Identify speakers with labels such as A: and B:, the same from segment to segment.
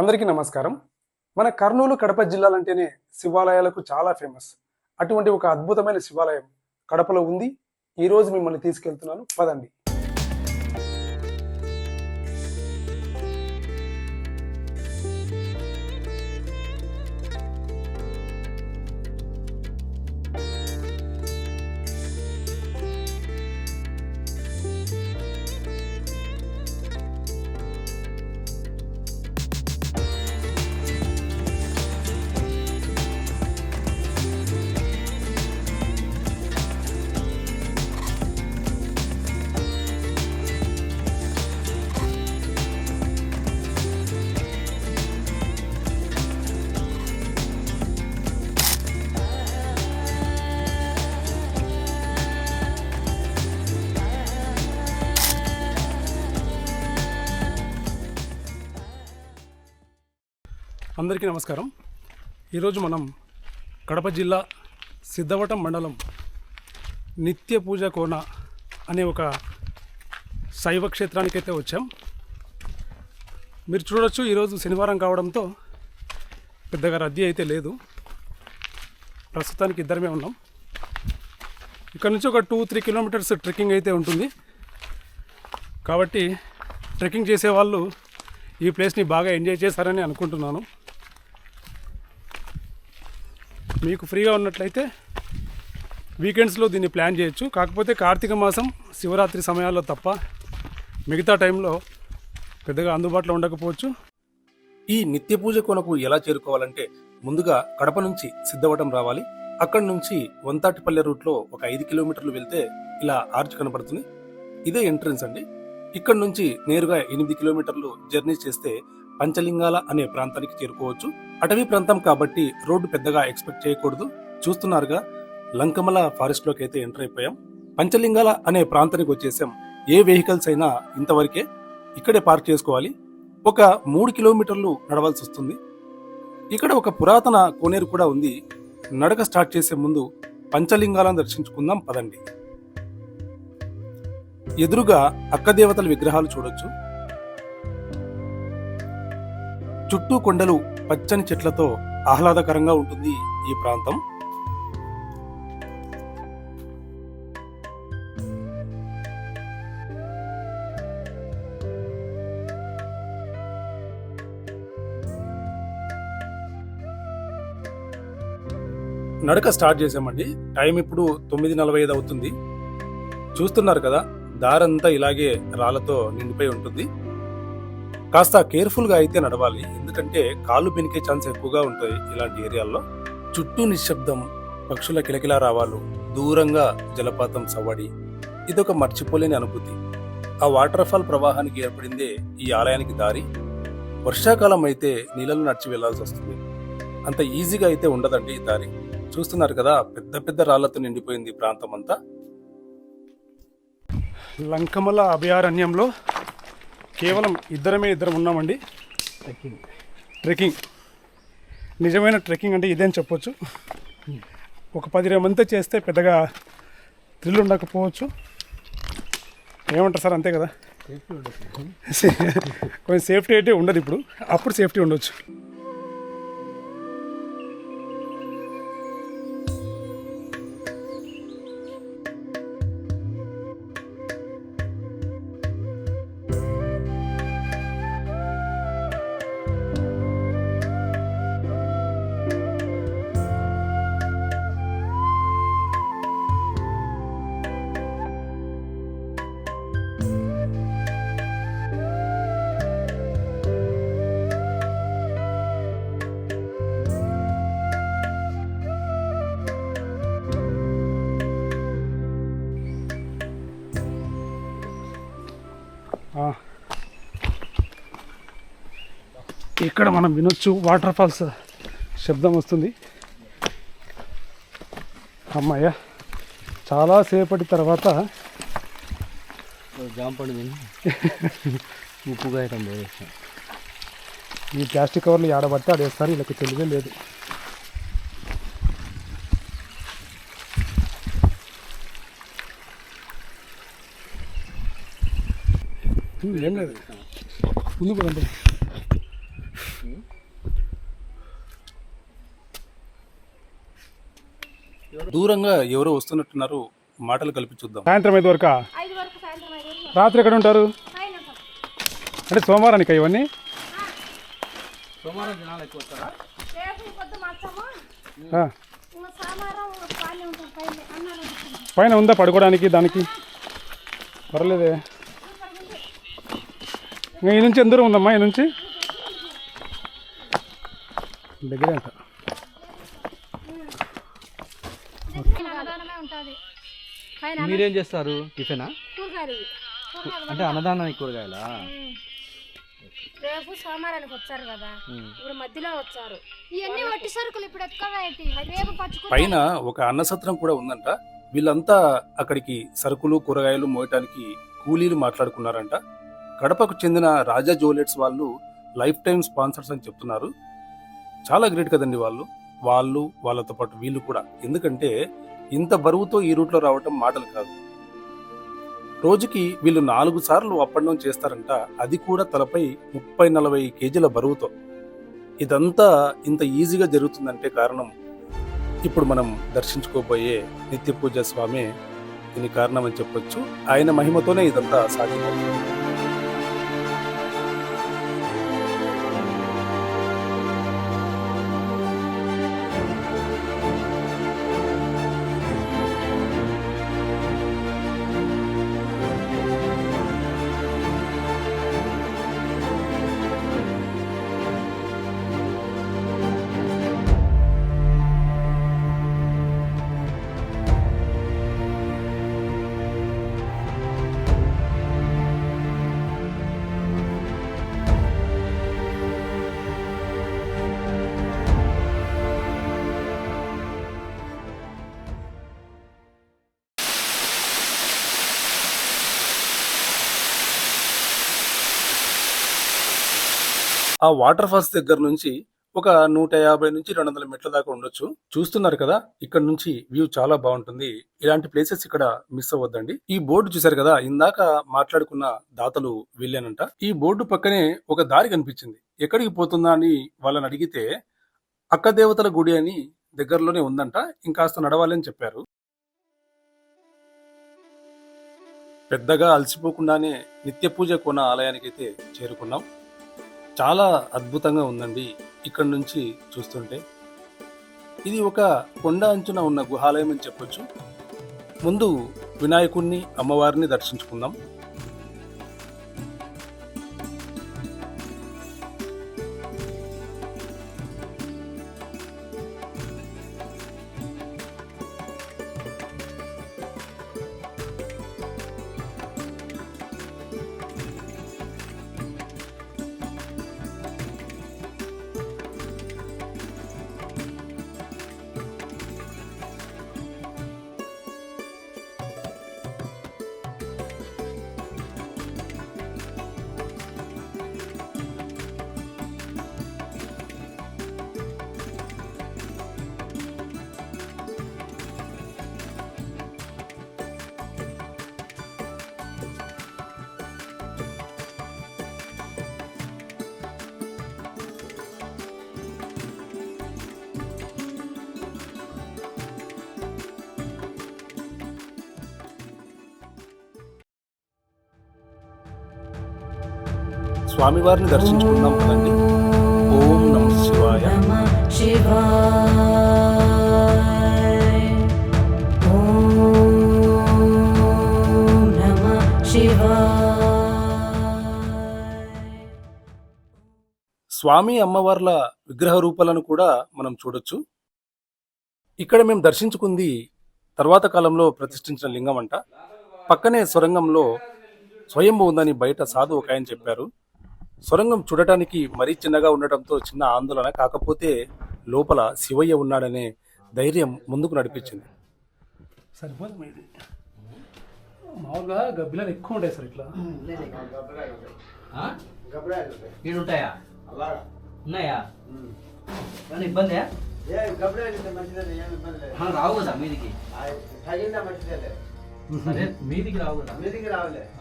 A: అందరికీ నమస్కారం. మన కర్నూలు కడప జిల్లాలంటేనే శివాలయాలకు చాలా ఫేమస్. అటువంటి ఒక అద్భుతమైన శివాలయం కడపలో ఉంది. ఈ రోజు మిమ్మల్ని తీసుకెళ్తున్నాను. పదండి. అందరికీ నమస్కారం. ఈరోజు మనం కడప జిల్లా సిద్ధవటం మండలం నిత్య పూజ కోన అనే ఒక శైవ క్షేత్రానికైతే వచ్చాం. మీరు చూడొచ్చు ఈరోజు శనివారం కావడంతో పెద్దగా రద్దీ అయితే లేదు. ప్రస్తుతానికి ఇద్దరమే ఉన్నాం. ఇక్కడ నుంచి ఒక టూ త్రీ కిలోమీటర్స్ ట్రెక్కింగ్ అయితే ఉంటుంది. కాబట్టి ట్రెక్కింగ్ చేసే వాళ్ళు ఈ ప్లేస్ని బాగా ఎంజాయ్ చేశారని అనుకుంటున్నాను. మీకు ఫ్రీగా ఉన్నట్లయితే వీకెండ్స్లో దీన్ని ప్లాన్ చేయొచ్చు. కాకపోతే కార్తీక మాసం శివరాత్రి సమయాల్లో తప్ప మిగతా టైంలో పెద్దగా అందుబాటులో ఉండకపోవచ్చు.
B: ఈ నిత్య పూజ కొనకు ఎలా చేరుకోవాలంటే ముందుగా కడప నుంచి సిద్ధవటం రావాలి. అక్కడి నుంచి వంతాటిపల్లె రూట్లో ఒక ఐదు కిలోమీటర్లు వెళ్తే ఇలా ఆర్చ్ కనపడుతుంది. ఇదే ఎంట్రన్స్ అండి. ఇక్కడ నుంచి నేరుగా ఎనిమిది కిలోమీటర్లు జర్నీ చేస్తే పంచలింగాల అనే ప్రాంతానికి చేరుకోవచ్చు. అటవీ ప్రాంతం కాబట్టి రోడ్డు పెద్దగా ఎక్స్పెక్ట్ చేయకూడదు. చూస్తున్నారుగా లంకమల ఫారెస్ట్లోకి అయితే ఎంటర్ అయిపోయాం. పంచలింగాల అనే ప్రాంతానికి వచ్చేసాం. ఏ వెహికల్స్ అయినా ఇంతవరకే ఇక్కడే పార్క్ చేసుకోవాలి. ఒక మూడు కిలోమీటర్లు నడవాల్సి వస్తుంది. ఇక్కడ ఒక పురాతన కోనేరు కూడా ఉంది. నడక స్టార్ట్ చేసే ముందు పంచలింగాలను దర్శించుకుందాం పదండి. ఎదురుగా అక్కదేవతల విగ్రహాలు చూడొచ్చు. చుట్టూ కొండలు పచ్చని చెట్లతో ఆహ్లాదకరంగా ఉంటుంది ఈ ప్రాంతం. నడక స్టార్ట్ చేసామండి టైం ఇప్పుడు తొమ్మిది నలభై ఐదు అవుతుంది. చూస్తున్నారు కదా దారంతా ఇలాగే రాళ్ళతో నిండిపోయి ఉంటుంది. కాస్త కేర్ఫుల్గా అయితే నడవాలి. ఎందుకంటే కాళ్ళు బెనికే ఛాన్స్ ఎక్కువగా ఉంటాయి ఇలాంటి ఏరియాల్లో. చుట్టూ నిశ్శబ్దం పక్షుల కిలకిలా రావాలు దూరంగా జలపాతం సవ్వడి ఇదొక మర్చిపోలేని అనుభూతి. ఆ వాటర్ ఫాల్ ప్రవాహానికి ఏర్పడిందే ఈ ఆలయానికి దారి. వర్షాకాలం అయితే నీళ్ళలో నడిచి వెళ్ళాల్సి వస్తుంది. అంత ఈజీగా అయితే ఉండదండి ఈ దారి. చూస్తున్నారు కదా పెద్ద పెద్ద రాళ్ళతో నిండిపోయింది ప్రాంతం అంతా
A: లంకమల అభయారణ్యంలో కేవలం ఇద్దరమే ఇద్దరం ఉన్నామండి. ట్రెక్కింగ్. నిజమైన ట్రెక్కింగ్ అంటే ఇదేం చెప్పొచ్చు. ఒక పది మంది చేస్తే పెద్దగా థ్రిల్ ఉండకపోవచ్చు. ఏమంటారు సార్? అంతే కదా. కొంచెం సేఫ్టీ అయితే ఉండదు ఇప్పుడు. అప్పుడు సేఫ్టీ ఉండొచ్చు. ఇక్కడ మనం వినొచ్చు వాటర్ ఫాల్స్ శబ్దం వస్తుంది. అమ్మాయ చాలా సేపటి తర్వాత
C: జాంపండు తిని ఉప్పుగా అయితే పోయేసాం
A: ఈ ప్లాస్టిక్ కవర్లు ఆడబడితే ఆడేస్తారు వీళ్ళకి తెలివే లేదు. ఏం లేదు. ముందు పదండి దూరంగా ఎవరో వస్తున్నట్టున్నారు మాటలు కలిపి చూద్దాం.
D: సాయంత్రం ఐదు వరకు?
E: ఐదు వరకు సాయంత్రం ఐదు వరకు.
D: రాత్రి ఎక్కడ ఉంటారు. అంటే సోమవారానికి ఇవన్నీ?
E: సోమవారం ఖాళీ ఉంటాం పైన.
D: ఉందా పడుకోవడానికి దానికి? పర్లేదే. ఇంకా ఈ నుంచి ఎంత దూరం ఉందమ్మా ఈ నుంచి? దగ్గరే అంట
E: అన్నదానమే ఉంటుంది పైన
C: మీరేం చేస్తారు? టిఫినా? అంటే అన్నదానానికి కూరగాయలా.
E: రేపు సోమవారానికి వచ్చారు కదా. ఇప్పుడు మధ్యలో వచ్చారు. ఇవన్నీ వట్టి సరుకులు ఇప్పుడు
A: పైన ఒక అన్నసత్రం కూడా ఉందంట. వీళ్ళంతా అక్కడికి సరుకులు కూరగాయలు మోయటానికి కూలీలు మాట్లాడుకున్నారంట. కడపకు చెందిన రాజా జ్యువెలర్స్ వాళ్ళు లైఫ్ టైం స్పాన్సర్స్ అని చెప్తున్నారు. చాలా గ్రేట్ కదండి వాళ్ళు. వాళ్ళు వాళ్ళతో పాటు వీళ్ళు కూడా. ఎందుకంటే ఇంత బరువుతో ఈ రూట్లో రావటం మాటలు కాదు. రోజుకి వీళ్ళు నాలుగు సార్లు అప్ అండ్ డౌన్ చేస్తారంట అది కూడా తలపై ముప్పై నలభై కేజీల బరువుతో. ఇదంతా ఇంత ఈజీగా జరుగుతుందంటే కారణం ఇప్పుడు మనం దర్శించుకోబోయే నిత్య పూజ స్వామి దీని కారణం అని చెప్పొచ్చు. ఆయన మహిమతోనే ఇదంతా సాధ్యమవుతుంది. ఆ వాటర్ ఫాల్స్ దగ్గర నుంచి ఒక నూట యాభై నుంచి రెండు వందల మెట్ల దాకా ఉండొచ్చు. చూస్తున్నారు కదా ఇక్కడ నుంచి వ్యూ చాలా బాగుంటుంది. ఇలాంటి ప్లేసెస్ ఇక్కడ మిస్ అవ్వద్దండి. ఈ బోర్డు చూశారు కదా ఇందాక మాట్లాడుకున్న దాతలు వెళ్ళానంట ఈ బోర్డు పక్కనే ఒక దారి కనిపించింది. ఎక్కడికి పోతుందా అని వాళ్ళని అడిగితే అక్క దేవతల గుడి అని దగ్గరలోనే ఉందంట ఇంకాస్త నడవాలని చెప్పారు. పెద్దగా అలసిపోకుండానే నిత్య పూజ కొన్న ఆలయానికైతే చేరుకున్నాం. చాలా అద్భుతంగా ఉందండి ఇక్కడ నుంచి చూస్తుంటే. ఇది ఒక కొండ అంచున ఉన్న గుహాలయం అని చెప్పొచ్చు. ముందు వినాయకుణ్ణి అమ్మవారిని దర్శించుకుందాం. స్వామివారిని దర్శించుకుందాం కదండి ఓం నమ శివాయ. స్వామి అమ్మవార్ల విగ్రహ రూపాలను కూడా మనం చూడొచ్చు. ఇక్కడ మేము దర్శించుకుంది తర్వాత కాలంలో ప్రతిష్ఠించిన లింగం అంట పక్కనే స్వరంగంలో స్వయంభూ ఉందని బయట సాధు ఒక ఆయన చెప్పారు. సొరంగం చూడటానికి మరీ చిన్నగా ఉండటంతో చిన్న ఆందోళన కాకపోతే లోపల శివయ్య ఉన్నాడనే ధైర్యం ముందుకు నడిపించింది. సరిపోదు ఇది. మామూలుగా గబ్బిలాలు ఎక్కువ ఉంటాయి సార్ ఇట్లా.
C: ఉంటాయా. ఉన్నాయా? ఇబ్బంది రావు కదా మీదికి. సరే మీదికి రావు కదా.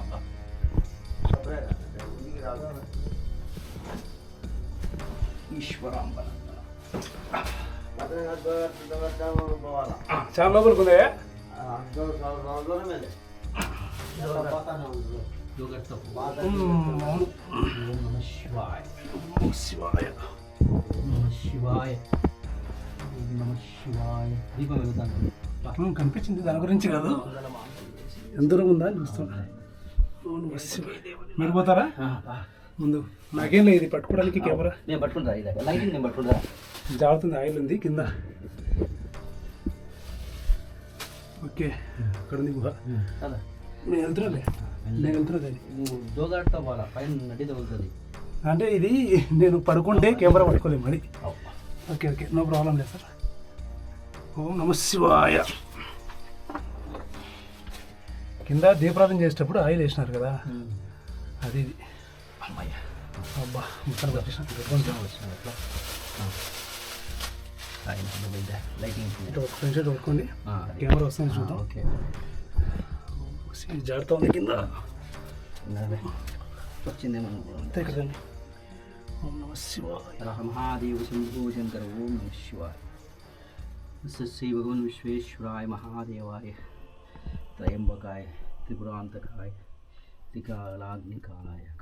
C: అబ్బా. ఈశ్వరాంబ
D: చాలా లోపలికి ఉందా
C: శివాయ.
D: శివాయ.
C: దీపం వెళ్తాను
D: కనిపించింది దాని గురించి కాదు. ఎంత దూరం ఉందా చూస్తున్నా. మీరు పోతారా? ముందు. నాకేం లేదు పట్టుకోవడానికి కెమెరా.
C: నేను పట్టుకుంటా ఇది లైటింగ్ నేను పట్టుకుంటా.
D: జారుతుంది ఆయిల్ ఉంది కింద. ఓకే అక్కడ ఉంది గుహ. నేను వెళ్తున్నాలే. నేను వెళ్తున్నది అది
C: నువ్వు జోగాడుతా పోవాలా పైన నడి తగులుతుంది.
D: అంటే ఇది నేను పడుకుంటే కెమెరా పట్టుకోలేము అది ఓకే ఓకే నో ప్రాబ్లం లేదు సార్. ఓం నమ శివాయ. కింద దీపారాధన చేసేటప్పుడు ఆయిల్ వేసినారు కదా. అది ఇది.
C: అమ్మయ్య
D: అబ్బా ముక్కలు పట్టేసిన
C: ఎట్లా ఆయన పోయిందా లైటింగ్
D: ఇటు ఒక ఫ్రెండ్స్ పట్టుకోండి
C: ఆ, అది.
D: కెమెరా వస్తుంది చూద్దాం
C: ఓకే
D: ఇది జాగ్రత్త ఉంది కింద
C: నవ్వే. వచ్చిందేమో
D: అంతే కదండి ఓం నమ శివాయ
C: రహ మహాదేవ శంభో శంకర ఓం నమ శివాయ శ్రీ భగవన్ విశ్వేశ్వరాయ మహాదేవాయ త్రయంబకాయ త్రిపురాంతకాయ త్రికాలాగ్నికాలాయ కాలాగ్నిరుద్రాయ నీలకంఠాయ మృత్యుంజయాయ సర్వేశ్వరాయ సదాశివాయ శ్రీమన్మహాదేవాయ శ్రీ భగవన్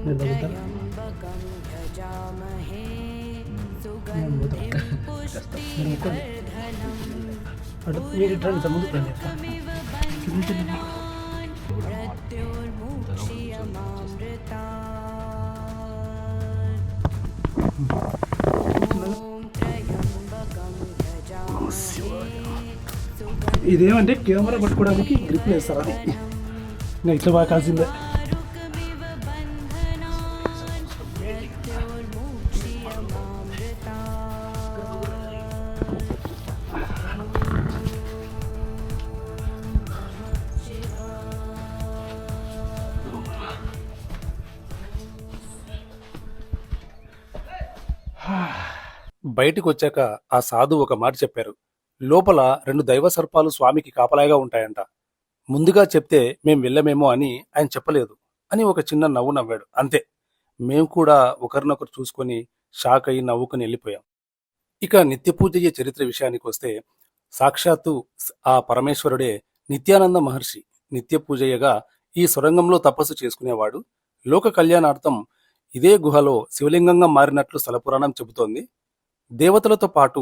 C: మృత్యుంజయ సర్వేశ్వరాయ సదాశివాయ
D: మీరు తగ్గుతారా నేను పోతాను. మీరు ముక్కోండి. అటు మీరు ఇటు రండి సార్ ముందుకు రండి అక్క. కింద నుంచి రండి. ఇదేమంటే కెమెరా పట్టుకోవడానికి గ్రిప్ లేదు సార్ అది ఇంకా ఇట్లా బాగా కాల్సిందే
A: బయటికి వచ్చాక ఆ సాధు ఒక మాట చెప్పారు. లోపల రెండు దైవ సర్పాలు స్వామికి కాపలాగా ఉంటాయంట. ముందుగా చెప్తే మేం వెళ్ళమేమో అని ఆయన చెప్పలేదు. అని ఒక చిన్న నవ్వు నవ్వాడు. అంతే. మేం కూడా ఒకరినొకరు చూసుకొని షాక్ అయి నవ్వుకుని వెళ్ళిపోయాం. ఇక నిత్యపూజయ్య చరిత్ర విషయానికి వస్తే సాక్షాత్తు ఆ పరమేశ్వరుడే నిత్యానంద మహర్షి నిత్య పూజయ్యగా ఈ సొరంగంలో తపస్సు చేసుకునేవాడు. లోక కళ్యాణార్థం ఇదే గుహలో శివలింగంగా మారినట్లు స్థలపురాణం చెబుతోంది. దేవతలతో పాటు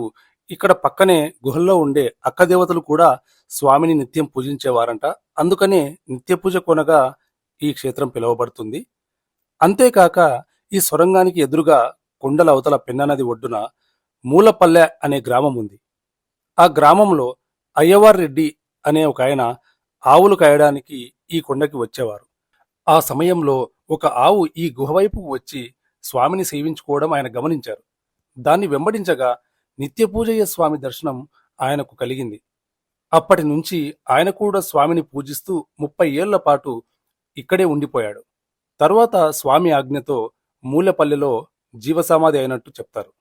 A: ఇక్కడ పక్కనే గుహల్లో ఉండే అక్క దేవతలు కూడా స్వామిని నిత్యం పూజించేవారంట. అందుకనే నిత్య పూజ కొనగా ఈ క్షేత్రం పిలువబడుతుంది. అంతేకాక ఈ సొరంగానికి ఎదురుగా కొండల అవతల పెన్ననది ఒడ్డున మూలపల్లె అనే గ్రామం ఉంది. ఆ గ్రామంలో అయ్యవార్ రెడ్డి అనే ఒక ఆయన ఆవులు కాయడానికి ఈ కొండకి వచ్చేవారు. ఆ సమయంలో ఒక ఆవు ఈ గుహ వైపుకు వచ్చి స్వామిని సేవించుకోవడం ఆయన గమనించారు. దాన్ని వెంబడించగా నిత్యపూజయ్య స్వామి దర్శనం ఆయనకు కలిగింది. అప్పటి నుంచి ఆయన కూడా స్వామిని పూజిస్తూ ముప్పై ఏళ్ళ పాటు ఇక్కడే ఉండిపోయాడు. తరువాత స్వామి ఆజ్ఞతో మూలపల్లెలో జీవసమాధి అయినట్టు చెప్తారు.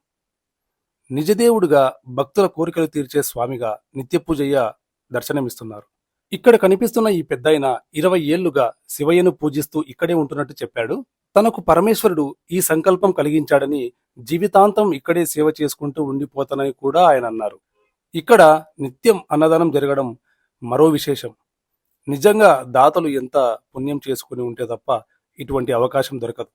A: నిజదేవుడుగా భక్తుల కోరికలు తీర్చే స్వామిగా నిత్యపూజయ్య దర్శనమిస్తున్నారు. ఇక్కడ కనిపిస్తున్న ఈ పెద్దాయన ఇరవై ఏళ్ళుగా శివయ్యను పూజిస్తూ ఇక్కడే ఉంటున్నట్టు చెప్పాడు. తనకు పరమేశ్వరుడు ఈ సంకల్పం కలిగించాడని జీవితాంతం ఇక్కడే సేవ చేసుకుంటూ ఉండిపోతానని కూడా ఆయన అన్నారు. ఇక్కడ నిత్యం అన్నదానం జరగడం మరో విశేషం. నిజంగా దాతలు ఎంత పుణ్యం చేసుకుని ఉంటే తప్ప ఇటువంటి అవకాశం దొరకదు.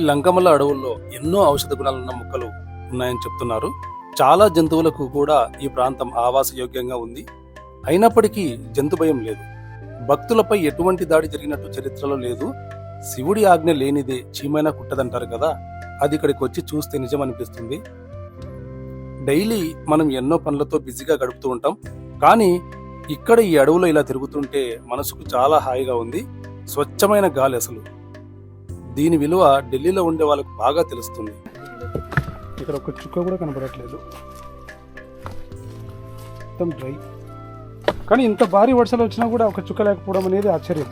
A: లంకమల్ల అడవుల్లో ఎన్నో ఔషధ గుణాలున్న మొక్కలు ఉన్నాయని చెప్తున్నారు. చాలా జంతువులకు కూడా ఈ ప్రాంతం ఆవాసయోగ్యంగా ఉంది. అయినప్పటికీ జంతు భయం లేదు. భక్తులపై ఎటువంటి దాడి జరిగినట్టు చరిత్రలో లేదు. శివుడి ఆజ్ఞ లేనిదే చీమైనా కుట్టదంటారు కదా అది ఇక్కడికి వచ్చి చూస్తే నిజం అనిపిస్తుంది డైలీ మనం ఎన్నో పనులతో బిజీగా గడుపుతూ ఉంటాం. కానీ ఇక్కడ ఈ అడవులో ఇలా తిరుగుతుంటే మనసుకు చాలా హాయిగా ఉంది. స్వచ్ఛమైన గాలి అసలు. దీని విలువ ఢిల్లీలో ఉండే వాళ్ళకు బాగా తెలుస్తుంది.
D: ఇక్కడ ఒక చుక్క కూడా కనపడట్లేదు మొత్తం డ్రై. కానీ ఇంత భారీ వర్షాలు వచ్చినా కూడా ఒక చుక్క లేకపోవడం అనేది ఆశ్చర్యం.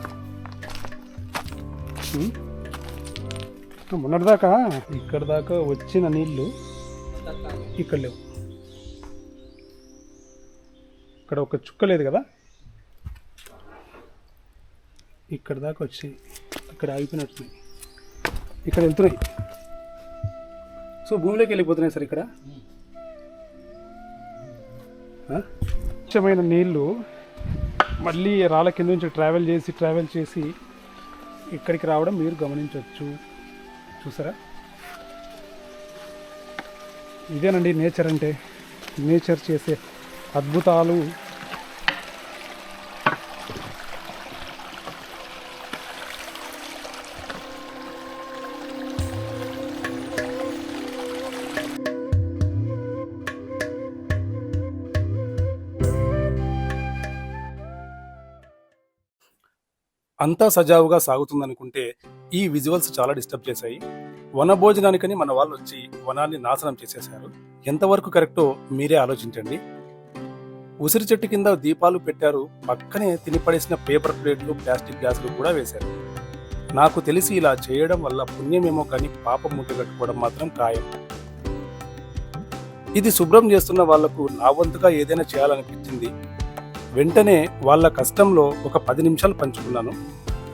D: మొన్నటిదాకా ఇక్కడ దాకా వచ్చిన నీళ్ళు ఇక్కడ లేవు. ఇక్కడ ఒక చుక్క లేదు కదా? ఇక్కడ దాకా వచ్చి ఇక్కడ ఆగిపోయినట్టున్నాయి ఇక్కడ వెళ్తున్నాయి. సో భూమిలోకి వెళ్ళిపోతున్నాయి సార్ ఇక్కడ. స్వచ్ఛమైన నీళ్ళు మళ్ళీ రాళ్ళ కింద నుంచి ట్రావెల్ చేసి ట్రావెల్ చేసి ఇక్కడికి రావడం మీరు గమనించవచ్చు. చూసారా? ఇదేనండి నేచర్ అంటే. నేచర్ చేసే అద్భుతాలు
A: అంతా సజావుగా సాగుతుందనుకుంటే ఈ విజువల్స్ చాలా డిస్టర్బ్ చేశాయి. వన భోజనానికని మన వాళ్ళు వచ్చి వనాన్ని నాశనం చేసేశారు. ఎంతవరకు కరెక్టో మీరే ఆలోచించండి. ఉసిరి చెట్టు కింద దీపాలు పెట్టారు. పక్కనే తినిపడేసిన పేపర్ ప్లేట్లు ప్లాస్టిక్ గ్లాసులు కూడా వేశారు. నాకు తెలిసి ఇలా చేయడం వల్ల పుణ్యమేమో కానీ పాపం ముట్టగట్టుకోవడం మాత్రం ఖాయం. ఇది శుభ్రం చేస్తున్న వాళ్ళకు నా వంతుగా ఏదైనా చేయాలనిపించింది. వెంటనే వాళ్ళ కష్టంలో ఒక పది నిమిషాలు పంచుకున్నాను.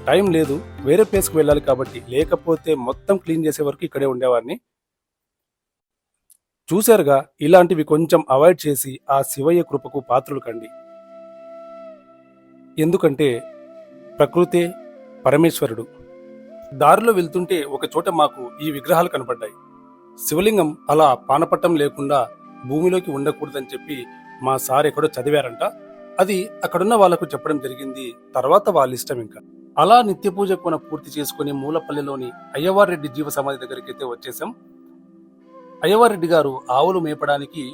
A: టైం లేదు వేరే ప్లేస్కి వెళ్ళాలి కాబట్టి లేకపోతే మొత్తం క్లీన్ చేసే వరకు ఇక్కడే ఉండేవాడిని. చూశారుగా ఇలాంటివి కొంచెం అవాయిడ్ చేసి ఆ శివయ్య కృపకు పాత్రలు కండి. ఎందుకంటే ప్రకృతే పరమేశ్వరుడు. దారిలో వెళ్తుంటే ఒక చోట మాకు ఈ విగ్రహాలు కనపడ్డాయి. శివలింగం అలా పానపట్టం లేకుండా భూమిలోకి ఉండకూడదని చెప్పి మా సార్ ఎక్కడో చదివారంట. అది అక్కడున్న వాళ్ళకు చెప్పడం జరిగింది. తర్వాత వాళ్ళ ఇష్టం ఇంకా. అలా నిత్య పూజ కొన పూర్తి చేసుకుని మూలపల్లిలోని అయ్యవారెడ్డి జీవ సమాధి దగ్గరికి అయితే వచ్చేసాం అయ్యవారెడ్డి గారు ఆవులు మేపడానికి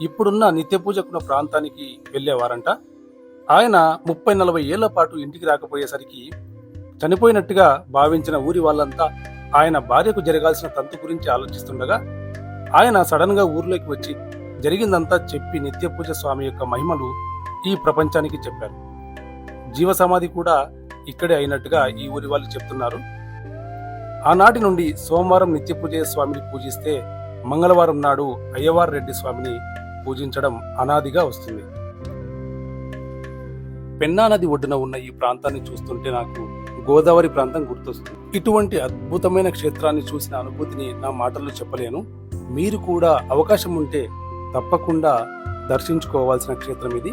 A: ఇప్పుడున్న నిత్య పూజకున్న ప్రాంతానికి వెళ్ళేవారంట. ఆయన ముప్పై నలభై ఏళ్ళ పాటు ఇంటికి రాకపోయేసరికి చనిపోయినట్టుగా భావించిన ఊరి వాళ్ళంతా ఆయన భార్యకు జరగాల్సిన తంతు గురించి ఆలోచిస్తుండగా ఆయన సడన్గా ఊర్లోకి వచ్చి జరిగిందంతా చెప్పి నిత్య పూజ స్వామి యొక్క మహిమలు ఈ ప్రపంచానికి చెప్పారు. జీవ సమాధి కూడా ఇక్కడే అయినట్టుగా ఈ ఊరి వాళ్ళు చెప్తున్నారు. ఆనాటి నుండి సోమవారం నిత్యపూజయ స్వామిని పూజిస్తే మంగళవారం నాడు అయ్యవార్ రెడ్డి స్వామిని పూజించడం అనాదిగా వస్తుంది. పెన్నా నది ఒడ్డున ఉన్న ఈ ప్రాంతాన్ని చూస్తుంటే నాకు గోదావరి ప్రాంతం గుర్తొస్తుంది. ఇటువంటి అద్భుతమైన క్షేత్రాన్ని చూసిన అనుభూతిని నా మాటల్లో చెప్పలేను. మీరు కూడా అవకాశం ఉంటే తప్పకుండా దర్శించుకోవాల్సిన క్షేత్రం ఇది.